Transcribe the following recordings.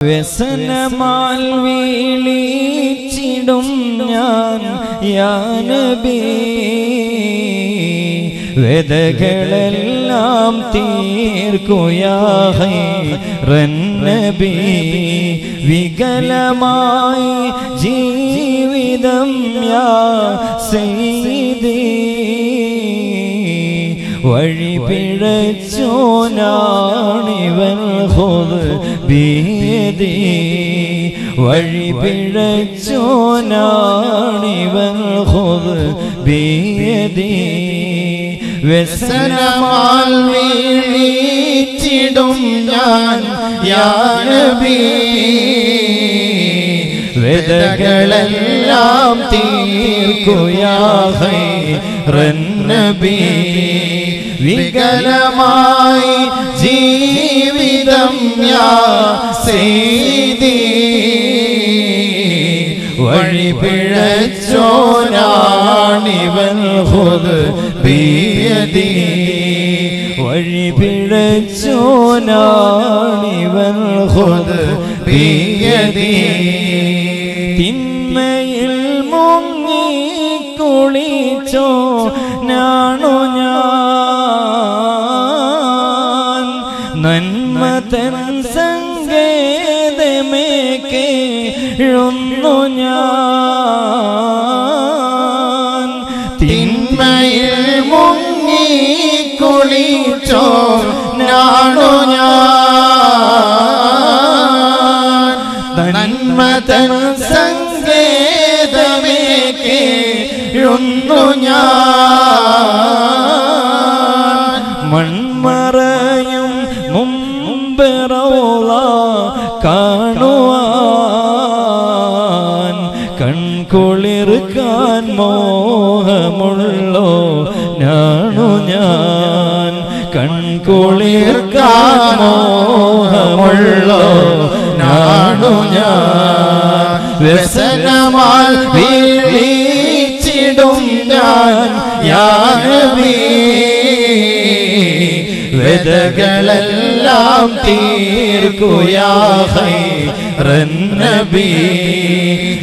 വ്യസനമാൽ വീളിച്ചിടും ഞാൻ യാനബി വേദകളെല്ലാം തീർക്കുയാഹൈ റന്നബി വികലമായി ജീവിതം യാ സെയ്ദി വഴി പിഴച്ചോനാണിവൻ ഹോത് ഭീതി. വഴി പിഴച്ചോനാണിവൻ ഹോത് ഭീതി. വ്യസനമാൽ വീഴിച്ചിടും ഞാൻ യാനബി. വേദകളെല്ലാം തീർക്കുയാഹൈ. വികലമായി ജീവിതം യാ സെയ്തി വഴി പിഴച്ചോനാണിവൻ ഹുദ് ബിയതി. വഴി പിഴച്ചോനാണിവൻ ഹുദ് ബിയതി. നാണു ഞാൻ? നന്മതൻ സങ്കേതമേ കേഴുന്നു ഞാൻ. തിന്മയിൽ മുങ്ങി കുളിച്ചോ നാണു ഞാൻ? നന്മതൻ സങ്കേതമേ കേഴുന്നു ഞാൻ കൺകുളിർക്കാൻ മോഹമുള്ളോ നാണു ഞാൻ വ്യസനമാൽ വീഴിച്ചിടും ഞാൻ യാനബി വേദകളെല്ലാം തീർക്കുയാഹൈ റന്നബി.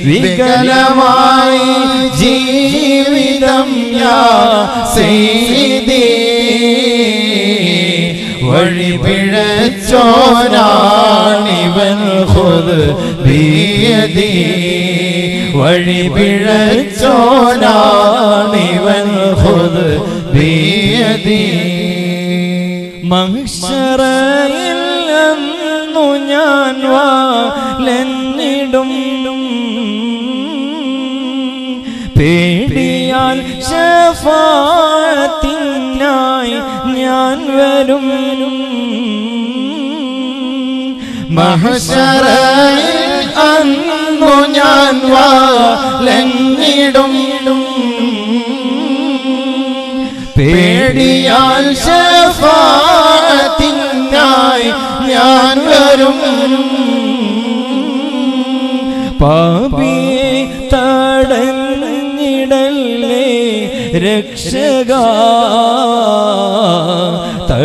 വികലമായി ജീവിതം യാ സെയ്തി വഴി പിഴച്ചോനാണിവൻ ഹുദ് ബിയതി വഴി പിഴച്ചോനാണിവൻ ഹുദ് ബിയതി മഹിഷറയിൽ അന്നു ഞാൻ വാലെന്നിടും. പേടിയാൽ ഷഫാത്തിനായി വരും മഹശറയിൽ അന്നു ഞാൻ വാലെന്നിടും പേടിയാൽ ശിങ്ങായി ഞാൻ വരും. പാപിയെ തടഞ്ഞിടല്ലേ രക്ഷക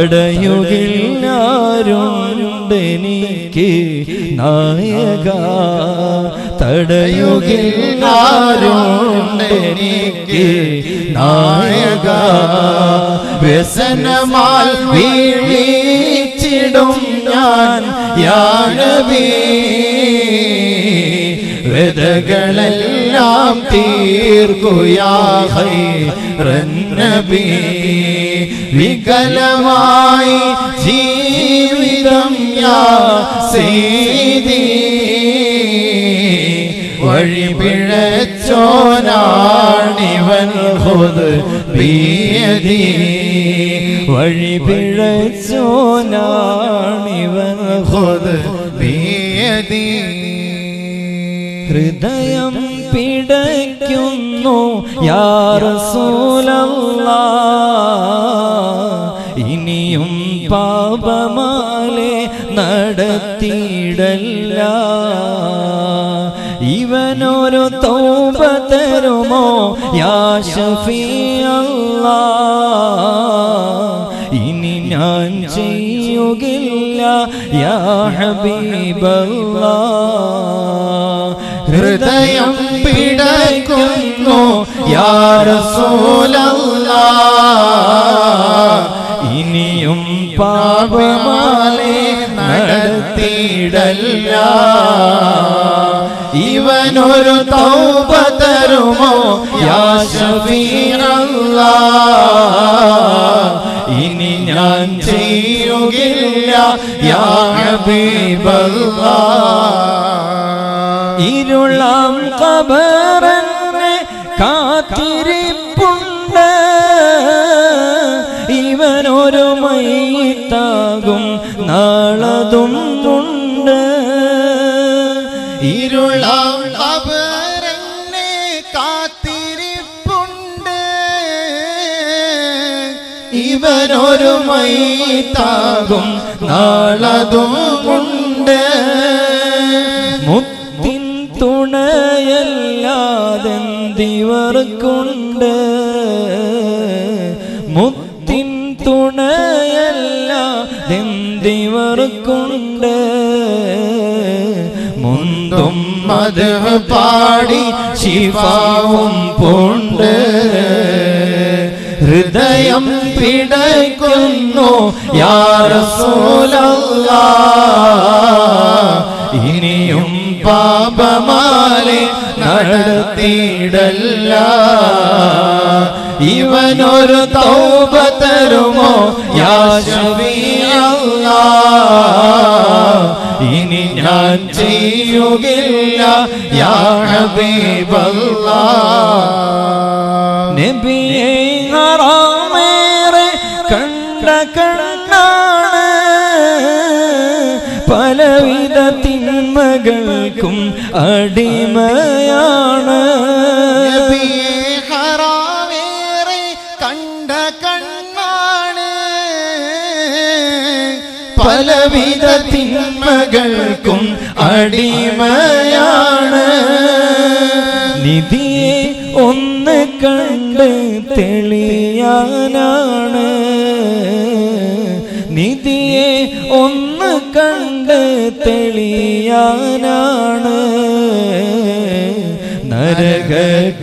തടയുകില്ലാരുണ്ടെനിക്ക് നായക തടയുകില്ലാരുണ്ടെനിക്ക് നായക വ്യസനമാൽ വീഴിച്ചിടും ഞാൻ യാനബി വേദകളെല്ലാം തീർക്കുയാഹൈ റന്നബി വികലമായി ജീവിതം യാ സെയ്തി വഴി പിഴച്ചോനാണിവൻ ഹുദ് ബിയതി വഴി പിഴച്ചോനാണിവൻ ഹുദ് ഹൃദയം പിടയ്ക്കുന്നു യാറസൂലല്ല ഇനിയും പാപമാലെ നടത്തിയിടല്ല. ഇവനൊരു തോപ തരുമോ യാ ഷഫീ അല്ലാ ഇനി ഞാൻ ചെയ്യുകില്ല യാ ഹബീബല്ലാ ഹൃദയം പിടക്കുന്നു യാ റസൂലല്ലാ ഇനിയും പാപമാലെ നടത്തിയിടല്ല. ഇവനൊരു തൗബ തരുമോ യാ ഷഫീറല്ലാ ഇനി ഞാൻ ചെയ്യുകയില്ല യാ ഹബീബല്ലാ ഇരുളാം കബറന്നെ കാത്തിരിപ്പുണ്ട്. ഇവനൊരു മൈത്താകും നാളതും ഉണ്ട്. ഇരുളാം കബറന്നെ കാത്തിരിപ്പുണ്ട്. ഇവനൊരു മൈത്താകും നാളതും ഉണ്ട്. തുണയല്ലാതെന്തിവർക്കുണ്ട്? മുത്തിൻ തുണയല്ലാതെന്തിവർക്കുണ്ട്? മുന്തും മത് പാടി ശിവാവും പൂണ്ട്. ഹൃദയം പിടയ്ക്കുന്നു യാ റസൂലല്ലാ. ഇനിയും പാപമാലെ നടത്തിയിടല്ല. ഇവനൊരു തൗബ തരുമോ? യാശുവിയല്ല ഇനി ഞാൻ ചെയ്യുകയില്ല. യാ ഹബീബല്ലാ. നബിയെ ഹറാമേറെ കണ്ട കണ്ണാണ്. പലവിധ തിന്മകൾക്കും അടിമയാണ്. ഹറാമേറെ കണ്ട കണ്ണാണ്. പലവിധ തിന്മകൾക്കും അടിമയാണ്. നിധിയെ ഒന്ന് കണ്ട് തെളിയാനാണ്. നിധിയെ ഒന്ന് കണ്ട് തെളിയാനാണ്. നരക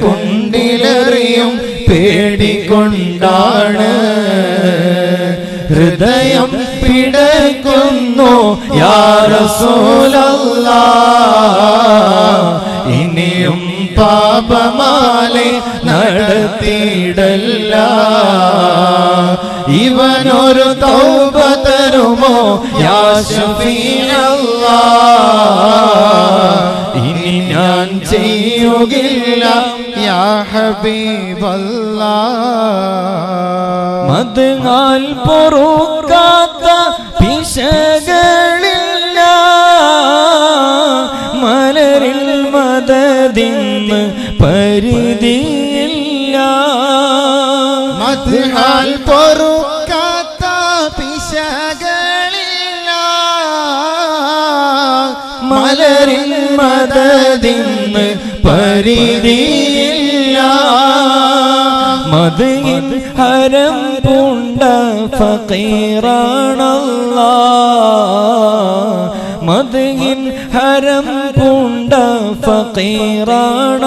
കുണ്ടിലെറിയും പേടിക്കൊണ്ടാണ് ഹൃദയം പിടയ്ക്കുന്നു യാ റസൂലല്ലാ. ഇനിയും പാപമാലെ നടത്തിയിടല്ല. ഇവനൊരു തൗബ തരുമോ യാ ശഫീഅല്ലാ? ഇനി ഞാൻ ചെയ്യുകയില്ല യാ മതങ്ങാൽ പൊറുക്കാത്ത പിശകളില്ല മലരിൽ മതതിന്ന് പരിധിയില്ല. മതിഹാൽ പൊറുക്കാത്ത പിശകളില്ല മലരിൻ മദതിന്ന് പരിധിയില്ല. മതി ഹരം പൂണ്ട ഫക്കീറാണല്ല. മതയിൻ ഹരം പൂണ്ട ഫീറാണ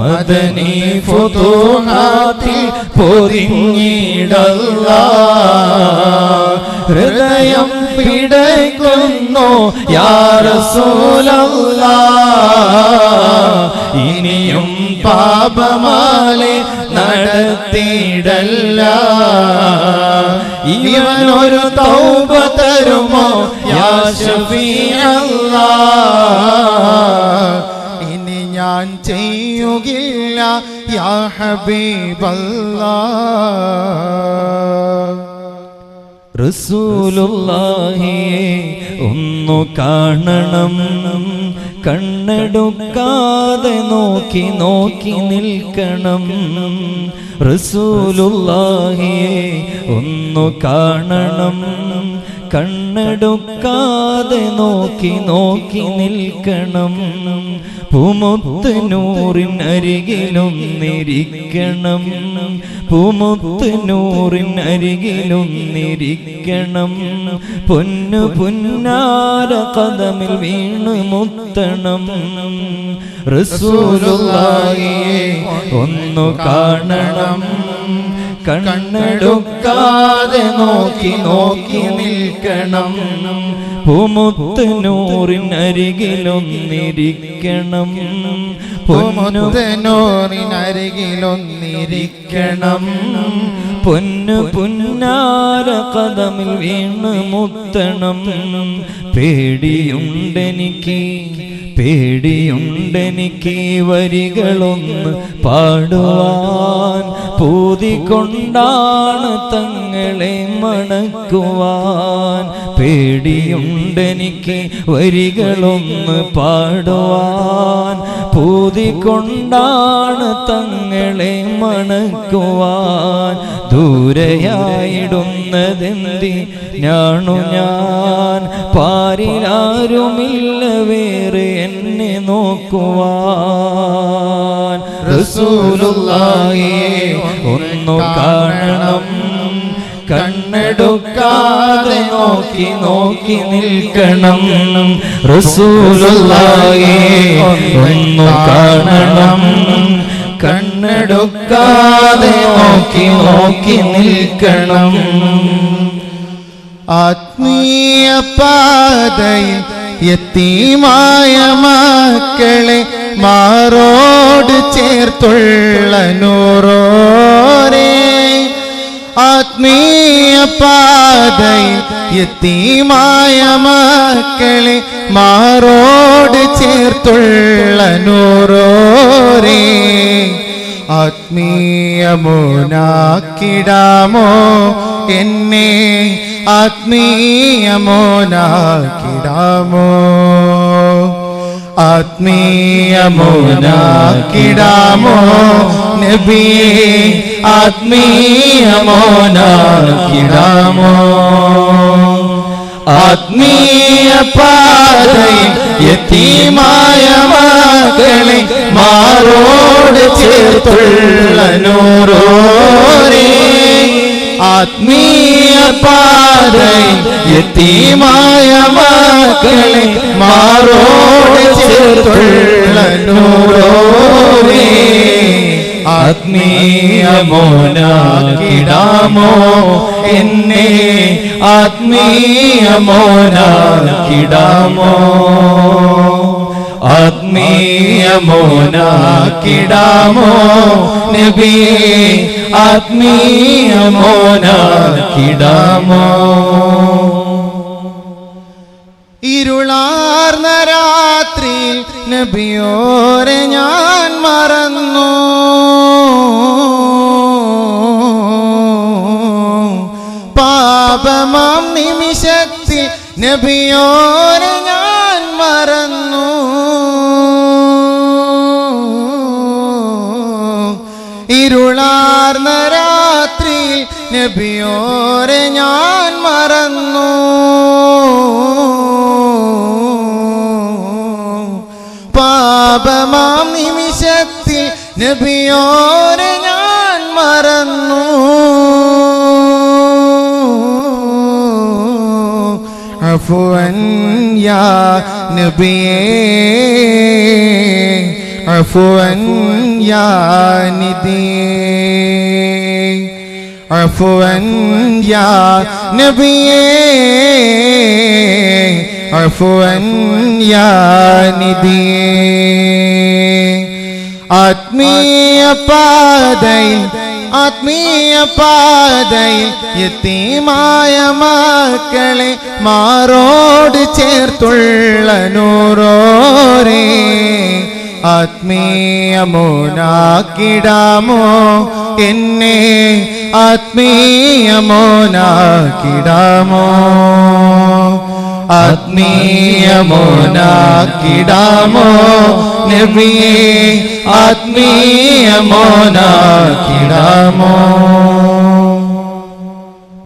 മദനി ഫുതുഹാത്തിൽ പൊതിഞ്ഞിടല്ല ഹൃദയം പിടയ്ക്കുന്നു യാ റസൂലല്ലാ. ഇനിയും പാപമാലെ നടത്തിയിടല്ല. ഇവനൊരു തൗബ തരുമോ? യാ ഇനി ഞാൻ ചെയ്യുകയില്ല യാ ഹബീബല്ലാ റസൂലുള്ളാഹിയെ ഒന്നു കാണണം. കണ്ണെടുക്കാതെ നോക്കി നോക്കി നിൽക്കണം. റസൂലുള്ളാഹിയെ ഒന്നു കാണണം. കണ്ണെടുക്കാതെ നോക്കി നോക്കി നിൽക്കണം. പൂമുത്ത് നൂറിനരികിലും നിരിക്കണം. പൂമുത്ത് നൂറിൻ അരികിലൊന്നിരിക്കണം പൊന്നു പുന്നാര കഥമിൽ വീണു മുത്തണം. റസൂലുള്ളാഹിയെ ഒന്നു കാണണം. കണ്ണെടുക്കാതെ നോക്കി നോക്കി നിൽക്കണം. പൂമുത്ത് നൂറിൻ അരികിലൊന്നിരിക്കണം നൂറിനരികിലൊന്നിരിക്കണം. പൊന്നു പുന്നാര കഥമിൽ വീണ് മുത്തണം. പേടിയുണ്ടെനിക്ക് പേടിയുണ്ടെനിക്ക് വരികളൊന്ന് പാടുവാൻ. പൂതി കൊണ്ടാണ് തങ്ങളെ മണക്കുവാൻ. പേടിയുണ്ടെനിക്ക് വരികളൊന്ന് പാടുവാൻ. പൂതി കൊണ്ടാണ് തങ്ങളെ മണക്കുവാൻ. ദൂരെയായിടുന്നതെന്തി ഞാണു ഞാൻ പാരിലാരുമില്ല വേറെ എന്നെ നോക്കുവാൻ. റസൂലുള്ളാഹി ഒന്നു കാണണം. കണ്ണെടുക്കാതെ നോക്കി നോക്കി നിൽക്കണം. റസൂലുള്ളാഹി ഒന്നു കാണണം കണ്ണെടുക്കാതെ നോക്കി നോക്കി നിൽക്കണം. ആത്മീയ പാതയിൽ എത്തിമായ മക്കളെ മാറോട് ചേർത്തുള്ള നൂറോരേ. ആത്മീയ പാതയിൽ എത്തിമായ മക്കളെ മാറോട് ചേർത്തുള്ള നൂറോരേ. ആത്മീയമോനാക്കിടാമോ? എന്നെ ആത്മീയമോനാക്കിടാമോ? ആത്മീയമോനാക്കിടാമോ? നബിയെ ആത്മീയമോനാക്കിടാമോ? ആത്മീയ പാതയിൽ യതീമായ മക്കളെ മാറോട് ചേർത്തുള്ള നൂറോരേ ആത്മീയ പാതയിൽ യതീമായ മക്കളെ മാറോട് ചേർത്തുള്ള നൂറോരേ ആത്മീയമോനാക്കിടാമോ? എന്നെ ആത്മീയമോനാക്കിടാമോ? ആത്മീയമോനാക്കിടാമോ? നബി ആത്മീയമോനാക്കിടാമോ? ഇരുളാർന്ന രാത്രിയിൽ നബിയോരെ ഞാൻ മറന്നു. പാപമാം നിമിഷത്തിൽ നബിയോരെ ഞാൻ മറന്നു. ഇരുളാർന്ന രാത്രിയിൽ നബിയോരെ ഞാൻ മറന്നു. നബിയോരെ ഞാൻ മറന്നു. അഫുവൻ യാ നബിയേ അഫുവൻ യാ നിധിയേ. അഫുവൻ യാ നബിയേ അഫുവൻ യാ നിധിയേ. ആത്മീയ പാതയിൽ ആത്മീയ പാതയിൽ എത്തിമായ മക്കളെ മാറോട് ചേർത്തുള്ള നൂറോരേ. ആത്മീയമോനാക്കിടാമോ എന്നെ ആത്മീയമോനാക്കിടാമോ? ആത്മീയമോനാക്കിടാമോ? നബിയെ ആത്മീയമോനാക്കിടാമോ?